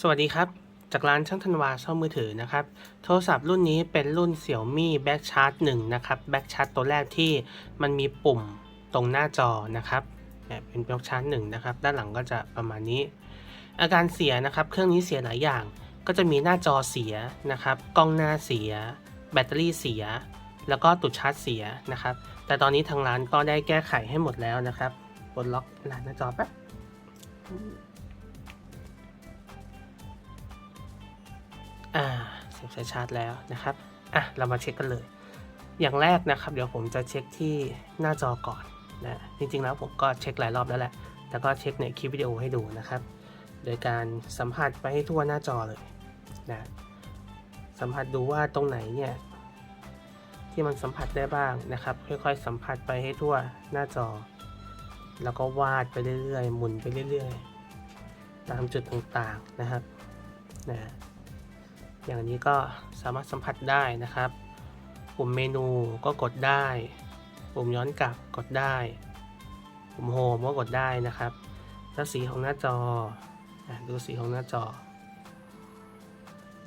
สวัสดีครับ จากร้านช่างธันวาซ่อมมือถือนะครับ โทรศัพท์รุ่นนี้เป็นรุ่น Xiaomi Back Charge 1นะครับ Back Charge ตัวแรกที่มันมีปุ่มตรงหน้าจอนะครับเนี่ยเป็น Back Charge 1นะครับ ด้านหลังก็จะประมาณนี้ อาการเสียนะครับ เครื่องนี้เสียหลายอย่าง ก็จะมีหน้าจอเสียนะครับ กล้องหน้าเสีย แบตเตอรี่เสีย แล้วก็ตุดชาร์จเสียนะครับ แต่ตอนนี้ทางร้านก็ได้แก้ไขให้หมดแล้วนะครับปลดล็อกหน้าจอแป๊บ สียบสายชาร์จแล้วนะครับอะเรามาเช็คกันเลย อย่างแรกนะครับ เดี๋ยวผมจะเช็คที่หน้าจอก่อนนะจริงๆแล้วผมก็เช็คหลายรอบแล้วแหละ แต่ก็เช็คในคลิปวิดีโอให้ดูนะครับ โดยการสัมผัสไปให้ทั่วหน้าจอเลยนะสัมผัสดูว่าตรงไหนเนี่ยที่มันสัมผัสได้บ้างนะครับ ค่อยๆ สัมผัสไปให้ทั่วหน้าจอ แล้วก็วาดไปเรื่อยๆ หมุนไปเรื่อยๆ ตามจุดต่างๆนะครับนะ อย่างนี้ก็สามารถสัมผัสได้นะครับ ปุ่มเมนูก็กดได้ ปุ่มย้อนกลับกดได้ ปุ่มโฮมก็กดได้นะครับ แล้วสีของหน้าจออดูสีของหน้าจอ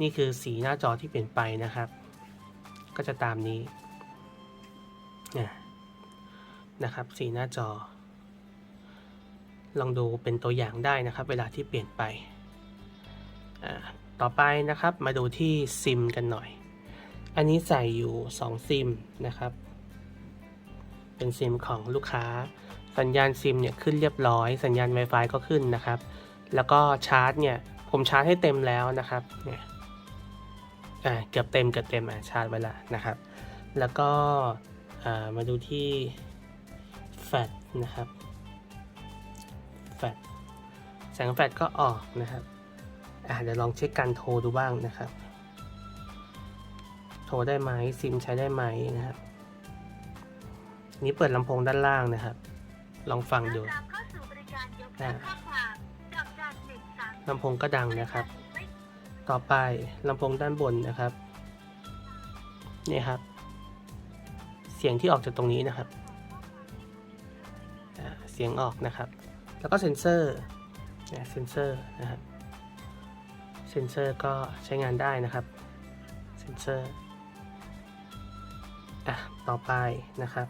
นี่คือสีหน้าจอที่เปลี่ยนไปนะครับ ก็จะตามนี้เนี่ยนะครับ สีหน้าจอ ลองดูเป็นตัวอย่างได้นะครับ เวลาที่เปลี่ยนไปอ่า ต่อไปนะครับมาดูที่ซิมกันหน่อย อันนี้ใส่อยู่ 2 ซิมนะครับ เป็นซิมของลูกค้า สัญญาณซิมเนี่ยขึ้นเรียบร้อย สัญญาณ Wi-Fi ก็ขึ้นนะครับ แล้วก็ชาร์จเนี่ยผมชาร์จให้เต็มแล้วนะครับเนี่ยอ่าเกือบเต็มเกือบเต็มอะชาร์จไว้แล้วนะครับ แล้วก็อ่ามาดูที่แฟลชนะครับแฟลชแสงแฟลชก็ออกนะครับ อะเดี๋ยวลองเช็คการโทรดูบ้างนะครับ โทรได้ไหมซิมใช้ได้ไหมนะครับ นี้เปิดลำโพงด้านล่างนะครับ ลองฟังดูอ่าลำโพงก็ดังนะครับ ต่อไปลำโพงด้านบนนะครับ นี่ครับ เสียงที่ออกจากตรงนี้นะครับอ่าเสียงออกนะครับ แล้วก็เซ็นเซอร์เนี่ยเซ็นเซอร์นะครับ เซนเซอร์ก็ใช้งานได้นะครับ เซนเซอร์อะต่อไปนะครับ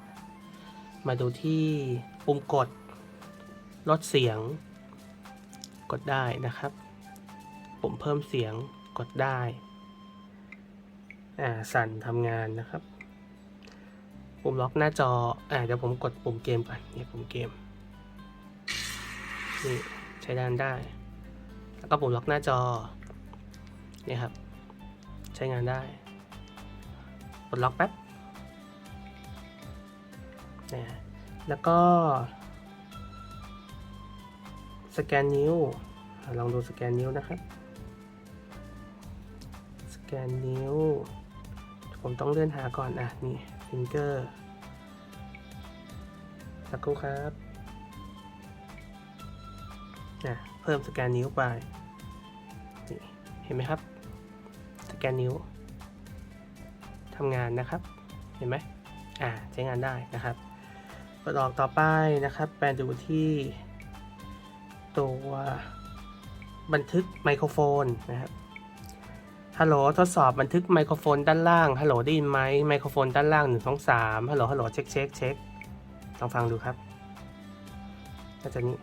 มาดูที่ปุ่มกดลดเสียง กดได้นะครับปุ่มเพิ่มเสียงกดได้อ่าสั่นทำงานนะครับ ปุ่มล็อกหน้าจออ่าเดี๋ยวผมกดปุ่มเกมก่อนนี่ปุ่มเกมนี่ใช้ด้านได้ แล้วก็ปุ่มล็อกหน้าจอ นี่ครับ ใช้งานได้ปลดล็อกแป๊บนะแล้วก็ สแกนนิ้ว ลองดูสแกนนิ้วนะครับ สแกนนิ้ว ผมต้องเลื่อนหาก่อน อะ นี่ฟิงเกอร์สักครู่ครับอะเพิ่มสแกนนิ้วไป เห็นไหมครับ แกนนิ้วทำงานนะครับเห็นไหมอ่าใช้งานได้นะครับกดออกต่อไปนะครับแปลดูที่ตัวบันทึกไมโครโฟนนะครับฮัลโหลทดสอบบันทึกไมโครโฟนด้านล่างฮัลโหลได้ยินไหมไมโครโฟนด้านล่างหนึ่งสองสามฮัลโหลฮัลโหลเช็คเช็คเช็คลองฟังดูครับน่าจะนี้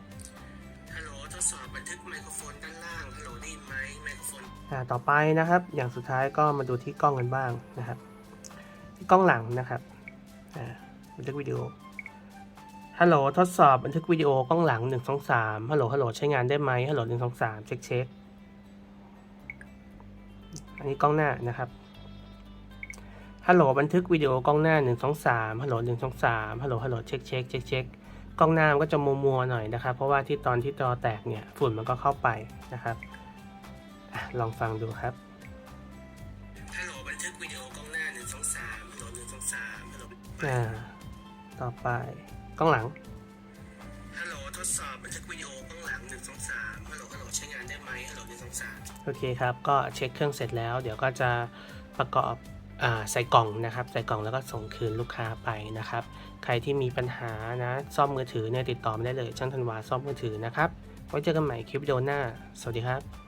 ต่อไปนะครับ อย่างสุดท้ายก็มาดูที่กล้องกันบ้างนะครับ ที่กล้องหลังนะครับบันทึกวิดีโอฮัลโหลทดสอบบันทึกวิดีโอกล้องหลังหนึ่งสองสามฮัลโหลฮัลโหลใช้งานได้ไหมฮัลโหลหนึ่งสองสามเช็คเช็คอันนี้กล้องหน้านะครับฮัลโหลบันทึกวิดีโอกล้องหน้าหนึ่งสองสามฮัลโหลหนึ่งสองสามฮัลโหลฮัลโหลเช็คเช็คเช็คเช็คกล้องหน้ามันก็จะมัวมัวหน่อยนะครับ เพราะว่าที่ตอนที่จอแตกเนี่ยฝุ่นมันก็เข้าไปนะครับ อะลองฟังดูครับฮัลโหลบันทึกวิดีโอกล้องหน้าหนึ่งสองสามฮัลโหลหนึ่งสองสามฮัลโหลอ่าต่อไปกล้องหลังฮัลโหลทดสอบบันทึกวิดีโอกล้องหลังหนึ่งสองสามฮัลโหลฮัลโหลใช้งานได้ไหมฮัลโหลหนึ่งสองสามโอเคครับ ก็เช็คเครื่องเสร็จแล้ว เดี๋ยวก็จะประกอบอ่าใส่กล่องนะครับ ใส่กล่องแล้วก็ส่งคืนลูกค้าไปนะครับ ใครที่มีปัญหานะซ่อมมือถือเนี่ยติดต่อมาได้เลยช่างธันวาซ่อมมือถือนะครับไว้เจอกันใหม่คลิปวิดีโอหน้า สวัสดีครับ